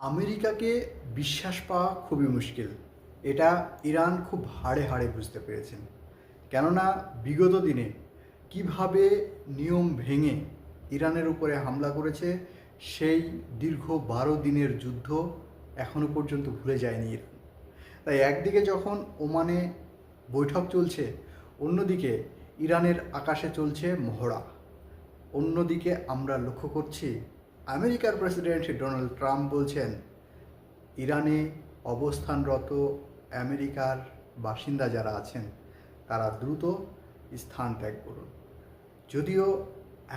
আমেরিকাকে বিশ্বাস পাওয়া খুবই মুশকিল। এটা ইরান খুব হাড়ে হাড়ে বুঝতে পেরেছেন। কেননা বিগত দিনে কীভাবে নিয়ম ভেঙে ইরানের উপরে হামলা করেছে, সেই দীর্ঘ বারো দিনের যুদ্ধ এখনও পর্যন্ত ভুলে যায়নি ইরান। তাই একদিকে যখন ওমানে বৈঠক চলছে, অন্যদিকে ইরানের আকাশে চলছে মহড়া। অন্যদিকে আমরা লক্ষ্য করছি আমেরিকার প্রেসিডেন্ট ডোনাল্ড ট্রাম্প বলছেন, ইরানে অবস্থানরত আমেরিকার বাসিন্দা যারা আছেন, তারা দ্রুত স্থান ত্যাগ করুন। যদিও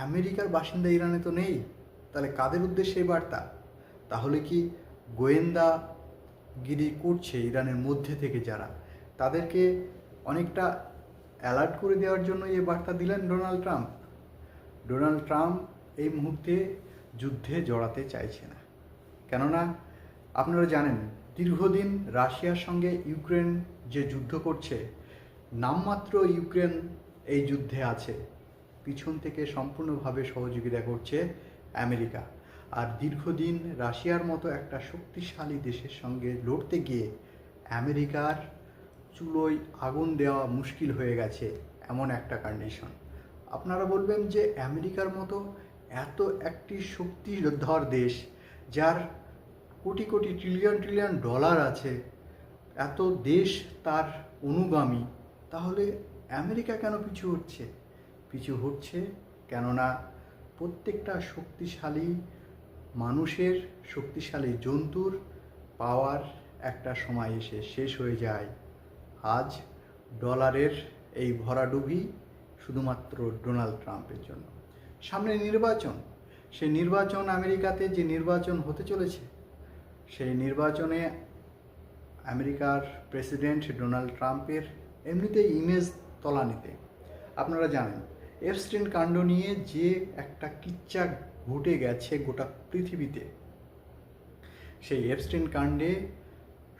আমেরিকার বাসিন্দা ইরানে তো নেই, তাহলে কাদের উদ্দেশ্যে এই বার্তা? তাহলে কি গোয়েন্দা গিরি করছে ইরানের মধ্যে থেকে যারা? তাদেরকে অনেকটা অ্যালার্ট করে দেওয়ার জন্য এই বার্তা দিলেন ডোনাল্ড ট্রাম্প। ডোনাল্ড ট্রাম্প এই মুহূর্তে যুদ্ধে জড়াতে চাইছে না। কেননা, আপনারা জানেন, দীর্ঘদিন রাশিয়ার সঙ্গে ইউক্রেন যে যুদ্ধ করছে, নামমাত্র ইউক্রেন এই যুদ্ধে আছে। পিছন থেকে সম্পূর্ণভাবে সহযোগিতা করছে আমেরিকা। আর দীর্ঘদিন রাশিয়ার মতো একটা শক্তিশালী দেশের সঙ্গে লড়তে গিয়ে আমেরিকার চুলোয় আগুন দেওয়া মুশকিল হয়ে গেছে, এমন একটা কন্ডিশন আপনারা বলবেন যে আমেরিকার মতো এত একটি শক্তিধর দেশ যার crore crore trillion trillion dollar আছে, এত দেশ তার অনুগামী, তাহলে আমেরিকা কেন পিছু হচ্ছে? পিছু হচ্ছে কেননা প্রত্যেকটা শক্তিশালী মানুষের শক্তিশালী জন্তুর পাওয়ার একটা সময় এসে শেষ হয়ে যায়। আজ ডলারের এই ভরাডুবি শুধুমাত্র ডোনাল্ড ট্রাম্পের জন্য। সামনে নির্বাচন। সেই নির্বাচন আমেরিকাতে যে নির্বাচন হতে চলেছে, সেই নির্বাচনে আমেরিকার প্রেসিডেন্ট ডোনাল্ড ট্রাম্পের এমনিতেই ইমেজ তলানিতে। আপনারা জানেন, এফস্টিন কাণ্ড নিয়ে যে একটা কিচ্চা ঘটে গেছে গোটা পৃথিবীতে, সেই এফস্টিন কাণ্ডে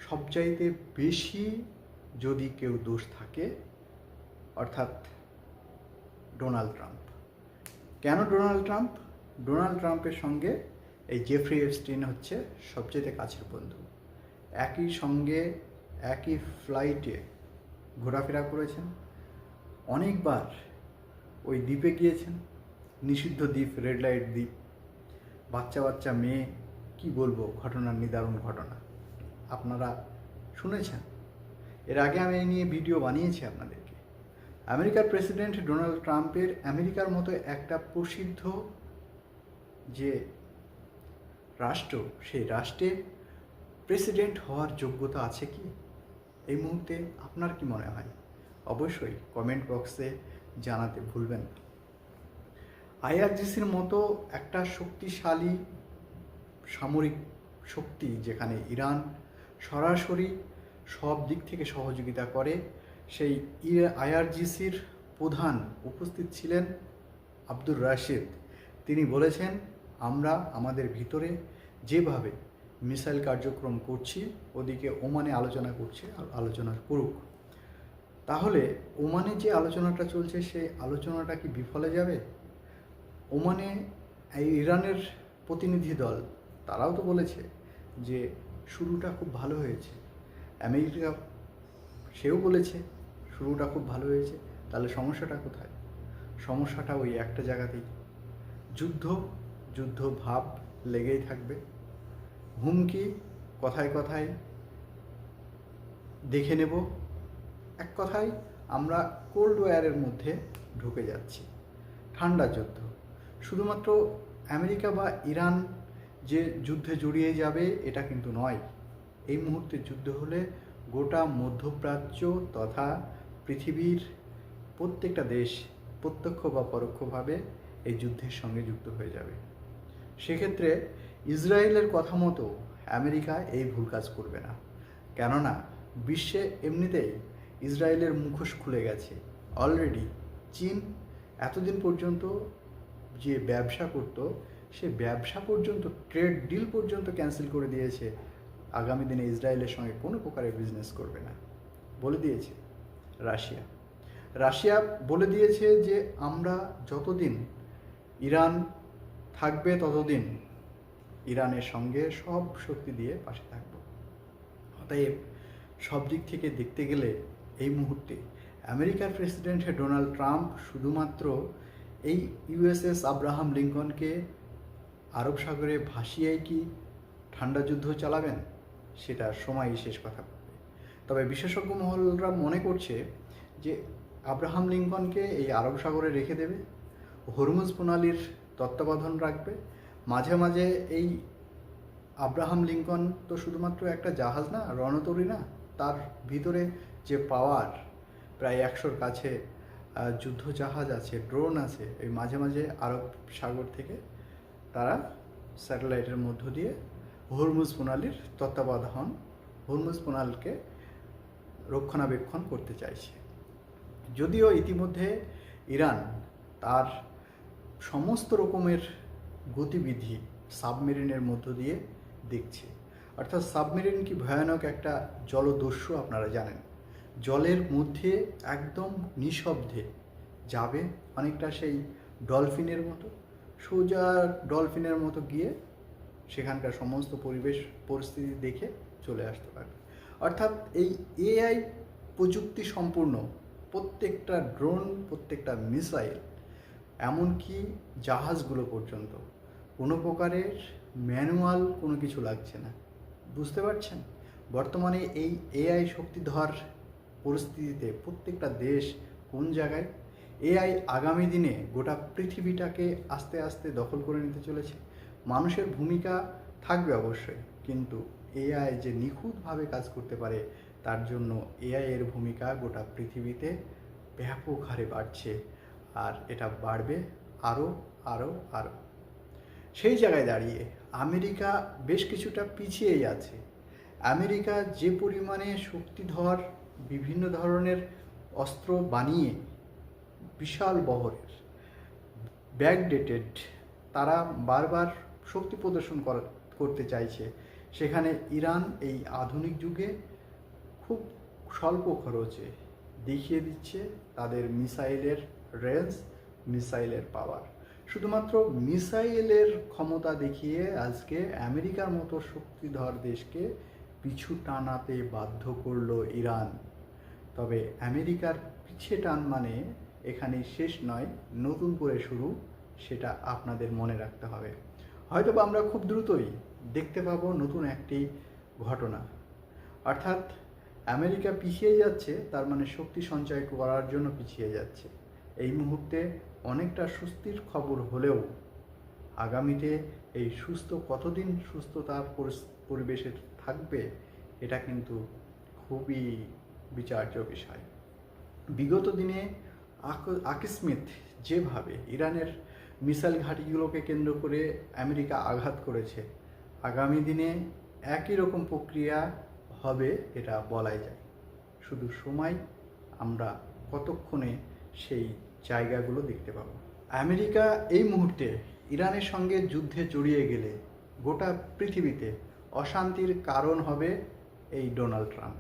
সবচাইতে বেশি যদি কেউ দোষ থাকে, অর্থাৎ ডোনাল্ড ট্রাম্প। কেন ডোনাল্ড ট্রাম্প? ডোনাল্ড ট্রাম্পের সঙ্গে এই জেফ্রি এফস্টিন হচ্ছে সবচেয়ে কাছের বন্ধু। একই সঙ্গে একই ফ্লাইটে ঘোরাফেরা করেছেন। অনেকবার ওই দ্বীপে গিয়েছেন। নিষিদ্ধ দ্বীপ রেড লাইট দ্বীপ। বাচ্চা বাচ্চা মেয়ে, কি বলব, ঘটনার নিদারুণ ঘটনা। আপনারা শুনেছেন। এর আগে আমি এই নিয়ে ভিডিও বানিয়েছি আপনাদেরকে আমেরিকার প্রেসিডেন্ট ডোনাল্ড ট্রাম্পের আমেরিকার মতো একটা প্রসিদ্ধ যে রাষ্ট্র, সেই রাষ্ট্রে প্রেসিডেন্ট হওয়ার যোগ্যতা আছে কি? এই মুহূর্তে আপনার কি মনে হয়? অবশ্যই কমেন্ট বক্সে জানাতে ভুলবেন না। আইআরজিসির মতো একটা শক্তিশালী সামরিক শক্তি যেখানে ইরান সরাসরি সব দিক থেকে সহযোগিতা করে সেই আইআরজিসির প্রধান উপস্থিত ছিলেন আব্দুর রাশিদ। তিনি বলেছেন, আমরা আমাদের ভিতরে যেভাবে মিসাইল কার্যক্রম করছি, ওদিকে ওমানে আলোচনা করছে আলোচনা করুক। তাহলে ওমানে যে আলোচনাটা চলছে, সেই আলোচনাটা কি বিফলে যাবে? ওমানে ইরানের প্রতিনিধি দল, তারাও তো বলেছে যে, শুরুটা খুব ভালো হয়েছে। আমেরিকা, সেও বলেছে শুরুটা খুব ভালো হয়েছে, তাহলে সমস্যাটা কোথায়? সমস্যাটা ওই একটা জায়গাতেই। যুদ্ধ যুদ্ধ ভাব লেগেই থাকবে। হুমকি কথায় কথায় দেখে নেব। এক কথায় আমরা কোল্ড ওয়ারের মধ্যে ঢুকে যাচ্ছি। ঠান্ডা যুদ্ধ। শুধুমাত্র আমেরিকা বা ইরান যে যুদ্ধে জড়িয়ে যাবে, এটা কিন্তু নয়। এই মুহূর্তে যুদ্ধ হলে গোটা মধ্যপ্রাচ্য তথা পৃথিবীর প্রত্যেকটা দেশ প্রত্যক্ষ বা পরোক্ষভাবে এই যুদ্ধের সঙ্গে যুক্ত হয়ে যাবে। সেক্ষেত্রে ইসরায়েলের কথা মতো আমেরিকা এই ভুল কাজ করবে না। কেননা বিশ্বে এমনিতেই ইসরায়েলের মুখোশ খুলে গেছে। অলরেডি চীন এতদিন পর্যন্ত যে ব্যবসা করত, সে ব্যবসা পর্যন্ত ট্রেড ডিল পর্যন্ত ক্যান্সেল করে দিয়েছে। আগামী দিনে ইসরায়েলের সঙ্গে কোনো প্রকারের বিজনেস করবে না। বলে দিয়েছে। রাশিয়া। রাশিয়া বলে দিয়েছে যে আমরা যতদিন ইরান থাকবে, ততদিন ইরানের সঙ্গে সব শক্তি দিয়ে পাশে থাকব। অতএব সব দিক থেকে দেখতে গেলে এই মুহূর্তে আমেরিকার প্রেসিডেন্ট ডোনাল্ড ট্রাম্প শুধুমাত্র এই ইউএসএস আব্রাহাম লিঙ্কনকে আরব সাগরে ভাসিয়েই কি ঠান্ডা যুদ্ধ চালাবেন? সেটা সময়ই শেষ কথা। তবে বিশেষজ্ঞ মহলরা মনে করছে যে আব্রাহাম লিঙ্কনকে এই আরব সাগরে রেখে দেবে, হরমুজ প্রণালীর তত্ত্বাবধান রাখবে। মাঝে মাঝে এই আব্রাহাম লিঙ্কন তো শুধুমাত্র একটা জাহাজ না, রণতরী না, তার ভিতরে যে পাওয়ার, প্রায় একশোর কাছে যুদ্ধ জাহাজ আছে, ড্রোন আছে, এই মাঝে মাঝে আরব সাগর থেকে তারা স্যাটেলাইটের মধ্য দিয়ে হরমুজ প্রণালীর তত্ত্বাবধান, হরমুজ প্রণালীকে রক্ষণাবেক্ষণ করতে চাইছে। যদিও ইতিমধ্যে ইরান তার সমস্ত রকমের গতিবিধি সাবমেরিনের মধ্য দিয়ে দেখছে। অর্থাৎ সাবমেরিন কি ভয়ানক একটা জলদস্যু আপনারা জানেন। জলের মধ্যে একদম নিঃশব্দে যাবে অনেকটা সেই ডলফিনের মতো। সোজা ডলফিনের মতো গিয়ে সেখানকার সমস্ত পরিবেশ, পরিস্থিতি দেখে চলে আসতে পারবে। অর্থাৎ এই এআই প্রযুক্তি সম্পূর্ণ প্রত্যেকটা ড্রোন প্রত্যেকটা মিসাইল এমনকি জাহাজগুলো পর্যন্ত। কোনো প্রকারের ম্যানুয়াল কোনো কিছু লাগছে না। বুঝতে পারছেন? বর্তমানে এই এআই শক্তিধর পরিস্থিতিতে প্রত্যেকটা দেশ কোন জায়গায়? এআই আগামী দিনে গোটা পৃথিবীটাকে আস্তে আস্তে দখল করে নিতে চলেছে। মানুষের ভূমিকা থাকবে অবশ্যই, কিন্তু এআই যে নিখুঁতভাবে কাজ করতে পারে, তার জন্য এআই এর ভূমিকা গোটা পৃথিবীতে ব্যাপক হারে বাড়ছে আর এটা বাড়বে আরও আরও আরও। সেই জায়গায় দাঁড়িয়ে আমেরিকা বেশ কিছুটা পিছিয়েই আছে। আমেরিকা যে পরিমাণে শক্তিধর বিভিন্ন ধরনের অস্ত্র বানিয়ে বিশাল বহরের ব্যাকডেটেড তারা বারবার শক্তি প্রদর্শন করতে চাইছে। সেখানে ইরান এই আধুনিক যুগে খুব স্বল্প খরচে দেখিয়ে দিচ্ছে তাদের মিসাইলের রেঞ্জ, মিসাইলের পাওয়ার। শুধুমাত্র মিসাইলের ক্ষমতা দেখিয়ে আজকে আমেরিকার মতো শক্তিধর দেশকে পিছু টানাতে বাধ্য করল ইরান। তবে আমেরিকার পিছে টান মানে এখানে শেষ নয়, নতুন করে শুরু, সেটা আপনাদের মনে রাখতে হবে। হয়তো আমরা খুব দ্রুতই দেখতে পাবো নতুন একটি ঘটনা। অর্থাৎ আমেরিকা পিছিয়ে যাচ্ছে, তার মানে শক্তি সঞ্চয় করার জন্য পিছিয়ে যাচ্ছে। এই মুহূর্তে অনেকটা সুস্থির খবর হলেও আগামীতে এই সুস্থ, কতদিন সুস্থতার পরিবেশে থাকবে, এটা কিন্তু খুবই বিচার্য বিষয়। বিগত দিনে আক- আকস্মিত যেভাবে ইরানের মিসাইল ঘাঁটিগুলোকে কেন্দ্র করে আমেরিকা আঘাত করেছে আগামী দিনে একই রকম প্রক্রিয়া হবে এটা বলাই যায়। শুধু সময়, আমরা কতক্ষণে সেই জায়গাগুলো দেখতে পাবো। আমেরিকা এই মুহূর্তে ইরানের সঙ্গে যুদ্ধে জড়িয়ে গেলে গোটা পৃথিবীতে অশান্তির কারণ হবে এই ডোনাল্ড ট্রাম্প।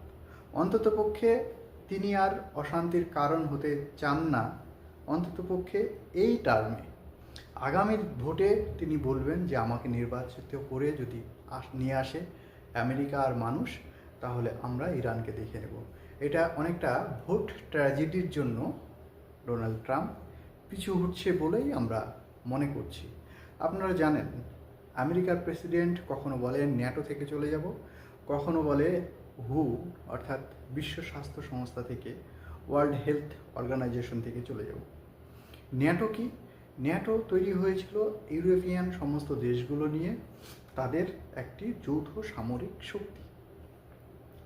অন্ততপক্ষে তিনি আর অশান্তির কারণ হতে চান না। অন্ততপক্ষে এই টার্মে। আগামী ভোটে তিনি বলবেন যে, আমাকে নির্বাচিত করে যদি নিয়ে আসে আমেরিকা আর মানুষ, তাহলে আমরা ইরানকে দেখে নেব। এটা অনেকটা ভোট ট্র্যাজেডির জন্য ডোনাল্ড ট্রাম্প পিছু হচ্ছে বলেই আমরা মনে করছি। আপনারা জানেন, আমেরিকার প্রেসিডেন্ট কখনো বলে ন্যাটো থেকে চলে যাব, কখনো বলে হু, অর্থাৎ বিশ্ব স্বাস্থ্য সংস্থা থেকে, ওয়ার্ল্ড হেলথ অর্গানাইজেশন থেকে চলে যাব। ন্যাটো কি? ন্যাটো তৈরি হয়েছিল ইউরোপিয়ান সমস্ত দেশগুলো নিয়ে তাদের একটি যৌথ সামরিক শক্তি।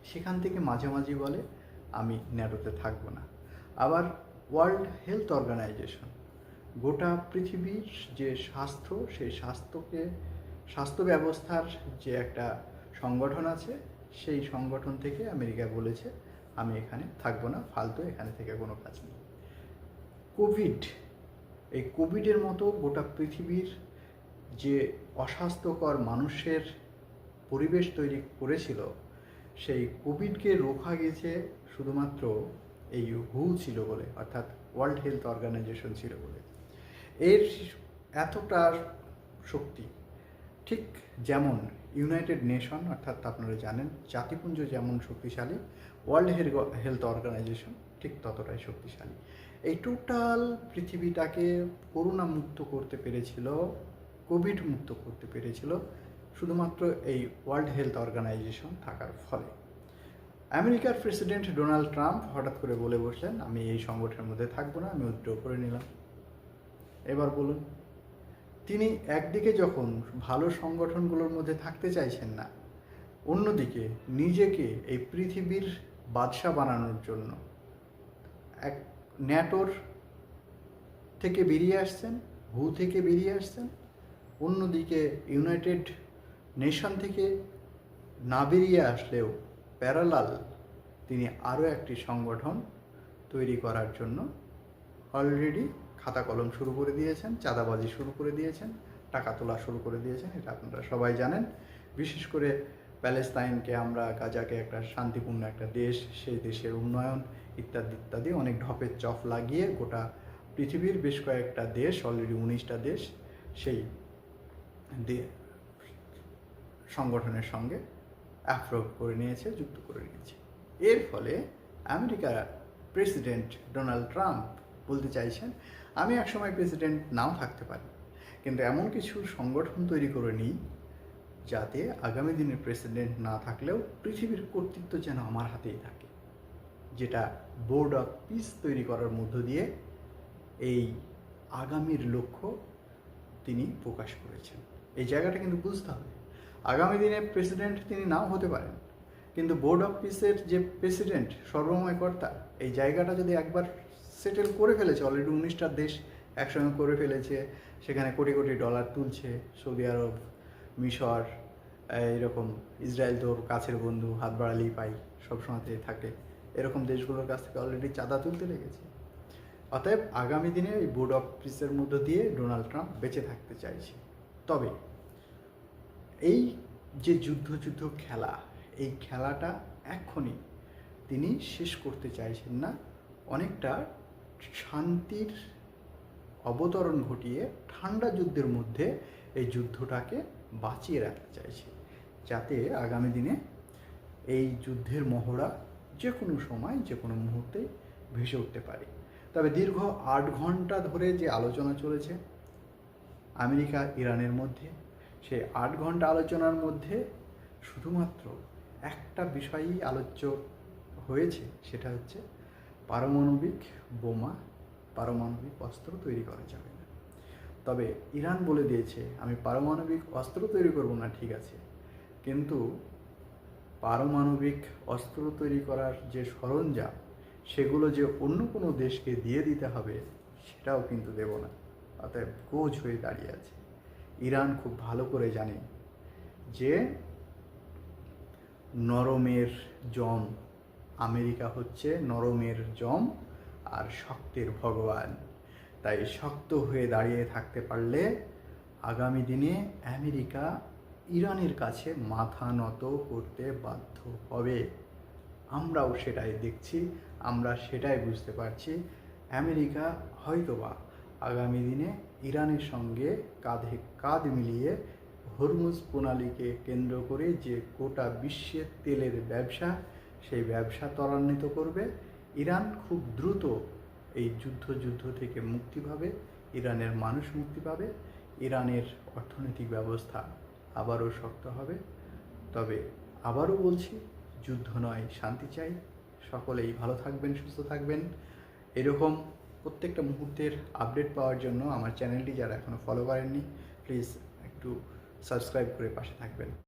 সেখান থেকে মাঝে মাঝে বলে, আমি ন্যাটোতে থাকব না। আবার ওয়ার্ল্ড হেলথ অর্গানাইজেশন গোটা পৃথিবীর যে স্বাস্থ্য, সেই স্বাস্থ্যকে, স্বাস্থ্য ব্যবস্থার যে একটা সংগঠন আছে, সেই সংগঠন থেকে আমেরিকা বলেছে, আমি এখানে থাকব না, ফালতু, এখানে থেকে কোনো কাজ নেই। কোভিড এই কোভিডের মতো গোটা পৃথিবীর যে অস্বাস্থ্যকর মানুষের পরিবেশ তৈরি করেছিল, সেই কোভিডকে রোখা গেছে শুধুমাত্র এই হু ছিল বলে, অর্থাৎ ওয়ার্ল্ড হেলথ অর্গানাইজেশন ছিল বলে। এর এতটা শক্তি, ঠিক যেমন ইউনাইটেড নেশন অর্থাৎ আপনারা জানেন, জাতিপুঞ্জ যেমন শক্তিশালী ওয়ার্ল্ড হেলথ অর্গানাইজেশন ঠিক ততটাই শক্তিশালী। এই টোটাল পৃথিবীটাকে করোনা মুক্ত করতে পেরেছিল কোভিড মুক্ত করতে পেরেছিল শুধুমাত্র এই ওয়ার্ল্ড হেলথ অর্গানাইজেশন থাকার ফলে। আমেরিকার প্রেসিডেন্ট ডোনাল্ড ট্রাম্প হঠাৎ করে বলে বসলেন, আমি এই সংগঠনের মধ্যে থাকব না, আমি উইথড্র করে নিলাম। এবার বলুন, তিনি একদিকে যখন ভালো সংগঠনগুলোর মধ্যে থাকতে চাইছেন না, অন্যদিকে নিজেকে এই পৃথিবীর বাদশা বানানোর জন্য এক ন্যাটোর থেকে বেরিয়ে আসছেন, হু থেকে বেরিয়ে আসছেন, অন্যদিকে ইউনাইটেড নেশন থেকে না বেরিয়ে আসলেও প্যারালাল তিনি আরও একটি সংগঠন তৈরি করার জন্য অলরেডি খাতা কলম শুরু করে দিয়েছেন, চাঁদাবাজি শুরু করে দিয়েছেন, টাকা তোলা শুরু করে দিয়েছেন, এটা আপনারা সবাই জানেন। বিশেষ করে প্যালেস্তাইনকে আমরা গাজাকে একটা শান্তিপূর্ণ একটা দেশ, সেই দেশের উন্নয়ন ইত্যাদি ইত্যাদি, অনেক ঢপের চফ লাগিয়ে গোটা পৃথিবীর বেশ কয়েকটা দেশ অলরেডি উনিশটা দেশ সেই সংগঠনের সঙ্গে অ্যাপ্রুভ করে নিয়েছে, যুক্ত করে নিয়েছে। এর ফলে আমেরিকার প্রেসিডেন্ট ডোনাল্ড ট্রাম্প বলতে চাইছেন, আমি একসময় প্রেসিডেন্ট নাও থাকতে পারি, কিন্তু এমন কিছু সংগঠন তৈরি করে নিই যাতে আগামী দিনে প্রেসিডেন্ট না থাকলেও পৃথিবীর কর্তৃত্ব যেন আমার হাতেই থাকে। যেটা বোর্ড অফ পিস তৈরি করার মধ্য দিয়ে এই আগামীর লক্ষ্য তিনি প্রকাশ করেছেন। এই জায়গাটা কিন্তু বুঝতে হবে। আগামী দিনে প্রেসিডেন্ট তিনি নাও হতে পারেন, কিন্তু বোর্ড অফ পিসের যে প্রেসিডেন্ট সর্বময় কর্তা, এই জায়গাটা যদি একবার সেটেল করে ফেলেছে অলরেডি উনিশটা দেশ একসঙ্গে করে ফেলেছে, সেখানে কোটি কোটি ডলার তুলছে, সৌদি আরব, মিশর এরকম ইসরায়েল তোর কাছের বন্ধু, হাত বাড়ালেই পাই, সবসময়তেই থাকে। এরকম দেশগুলোর কাছ থেকে অলরেডি চাঁদা তুলতে লেগেছে। অতএব আগামী দিনে এই বোর্ড অফিসের মধ্য দিয়ে ডোনাল্ড ট্রাম্প বেঁচে থাকতে চাইছে। তবে এই যে যুদ্ধ যুদ্ধ খেলা, এই খেলাটা এক্ষুনি তিনি শেষ করতে চাইছেন না। অনেকটা শান্তির অবতরণ ঘটিয়ে ঠান্ডা যুদ্ধের মধ্যে এই যুদ্ধটাকে বাঁচিয়ে রাখতে চাইছে। যাতে আগামী দিনে এই যুদ্ধের মহড়া যে কোনো সময় যে কোনো মুহূর্তে ভেসে উঠতে পারে। তবে দীর্ঘ আট ঘণ্টা ধরে যে আলোচনা চলেছে, আমেরিকা, ইরানের মধ্যে, সেই আট ঘণ্টা আলোচনার মধ্যে শুধুমাত্র একটা বিষয়ই আলোচ্য হয়েছে, সেটা হচ্ছে পারমাণবিক বোমা, পারমাণবিক অস্ত্র তৈরি করা যাবে না। তবে ইরান বলে দিয়েছে, আমি পারমাণবিক অস্ত্র তৈরি করব না, ঠিক আছে। কিন্তু পারমাণবিক অস্ত্র তৈরি করার যে সরঞ্জাম, সেগুলো যে অন্য কোনো দেশকে দিয়ে দিতে হবে, সেটাও কিন্তু দেব না। অতএব কোচ হয়ে দাঁড়িয়ে আছে। ইরান খুব ভালো করে জানে যে নরমের জম, আমেরিকা হচ্ছে নরমের জম আর শক্তের ভগবান। তাই শক্ত হয়ে দাঁড়িয়ে থাকতে পারলে আগামী দিনে আমেরিকা ইরানের কাছে মাথা নত করতে বাধ্য হবে। আমরাও সেটাই দেখছি, আমরা সেটাই বুঝতে পারছি। আমেরিকা হয়তোবা আগামী দিনে ইরানের সঙ্গে কাঁধে কাঁধ মিলিয়ে হরমুজ প্রণালীকে কেন্দ্র করে যে গোটা বিশ্বের তেলের ব্যবসা, সেই ব্যবসা ত্বরান্বিত করবে। ইরান খুব দ্রুত এই যুদ্ধ যুদ্ধ থেকে মুক্তি পাবে, ইরানের মানুষ মুক্তি পাবে। ইরানের অর্থনৈতিক ব্যবস্থা আবারও শক্ত হবে। তবে আবারও বলছি, যুদ্ধ নয়, শান্তি চাই। সকলেই ভালো থাকবেন, সুস্থ থাকবেন। এরকম প্রত্যেকটা মুহূর্তের আপডেট পাওয়ার জন্য আমার চ্যানেলটি যারা এখনও ফলো করেননি প্লিজ একটু সাবস্ক্রাইব করে পাশে থাকবেন।